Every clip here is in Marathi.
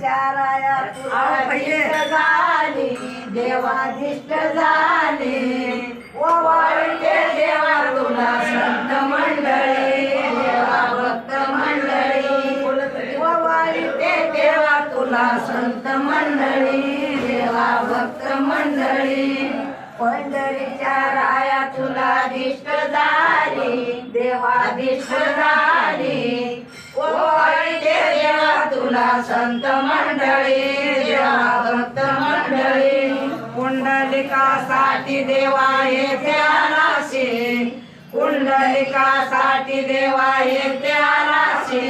चाराया तुला झाली देवाधिष्ट झाली. ओवाळते देवा तुला संत मंडळी देवा भक्त मंडळी. ओवाळते देवा तुला संत मंडळी देवा भक्त मंडळी. पंढरीच्या राया तुला दिष्ट झाली देवाधिष्ट झाली. संत मंडळी भक्त मंडळी कुंडलिकासाठी देवा येते आलाशे पुंडलिकासाठी देवा येते आलाशी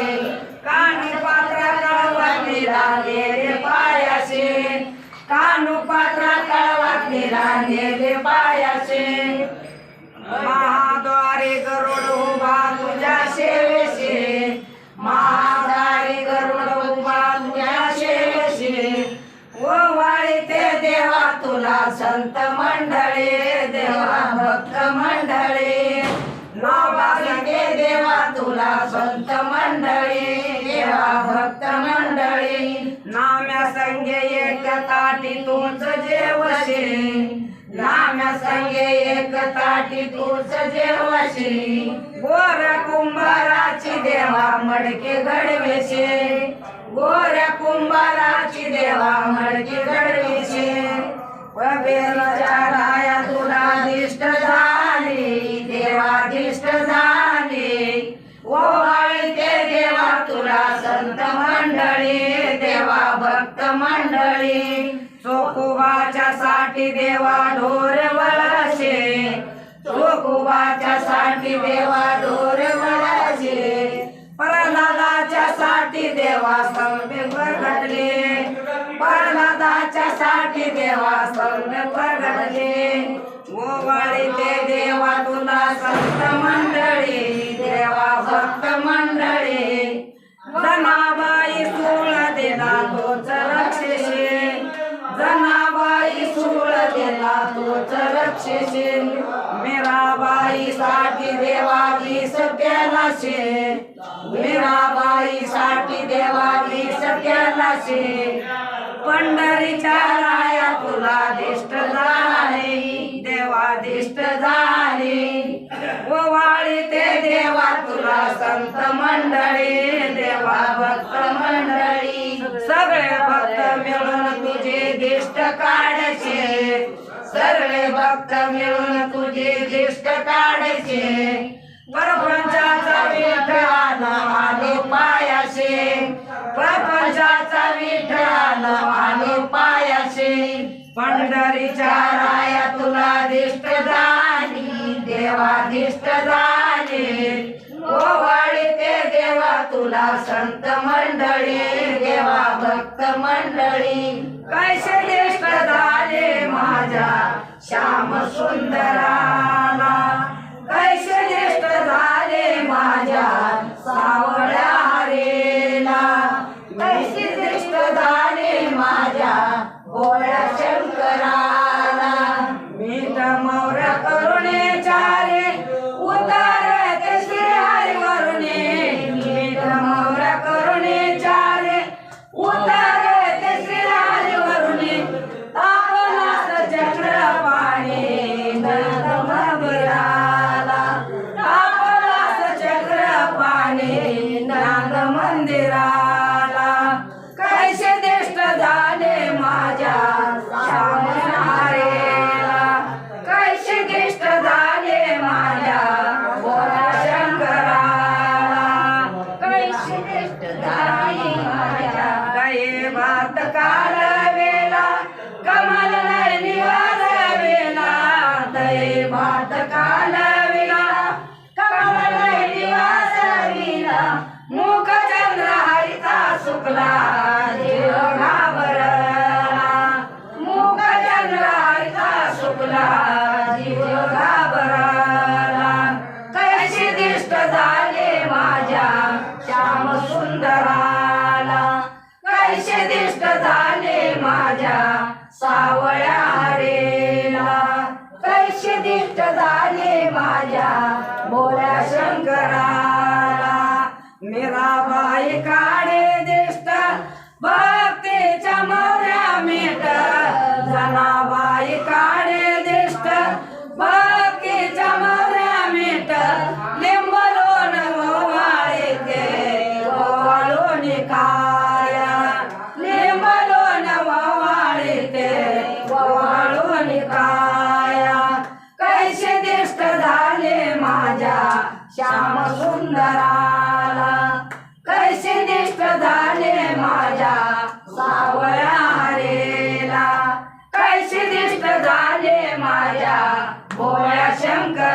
कानी पात्र कळवती लागेले पायाशी. कानू पात्र कळवती लागेले पायाशी. महाद्वारे गरुड उभा तुझ्या सेवेशी. संत मंडळी देवा भक्त मंडळी नाम्या संगे एक ताटी तूच जेवशी. नाम्या संगे एक ताटी तूच जेवशी. गोऱ्या कुंभाराची देवा मडके घडवेशे. गोऱ्या कुंभार भक्त मंडळी चोकुबाच्या साठी देवा ढोर वळाशे चोकुबाच्या साठी देवा ढोर वळाशे प्रल्हादाच्या साठी देवा संवेग घडले प्रल्हादाच्या साठी देवा संवेग घडले ओवाळी ते देवा तुला संत मंडळी देवा भक्त मंडळी. धनाबा तोच रक्षेशे मीराबाई साठी देवा वीस केला शे मीराबाई साठी देवा वीस शे पंढरीच्या राया तुला दिष्ट झाली देवा दिष्ट झाली वाळी ते देवा तुला संत मंडळी देवा भक्त मंडळी. सगळे भक्त मिळून तुझे दिष्ट काढशे सर्वे भक्त मिळून तुझे दिष्ट काढायचे. प्रपंचाचा विठ्ठल आलो पायाशे. प्रपंचाचा विठ्ठल आलो पायाशे. पंढरीच्या राया तुला दिष्ट झाली देवाधिष्ट झाली. ओवाळी ते देवा तुला संत श्याम गाये काल वेला कमल निवार वेला दये भात कालवेला कमल निवास वेला मुख चंद्र हरिता शुक्ला. माझ्या सावळ्या हरेला कैसे दिष्ट झाले माझ्या बोल्या शंकराला. मीराबाई काढे दिष्ट श्याम सुंदराला कैसे निष्ठ झाले माझ्या सावळ्या हरेला कैसे निष्ठ झाले माझ्या भोळ्या शंकर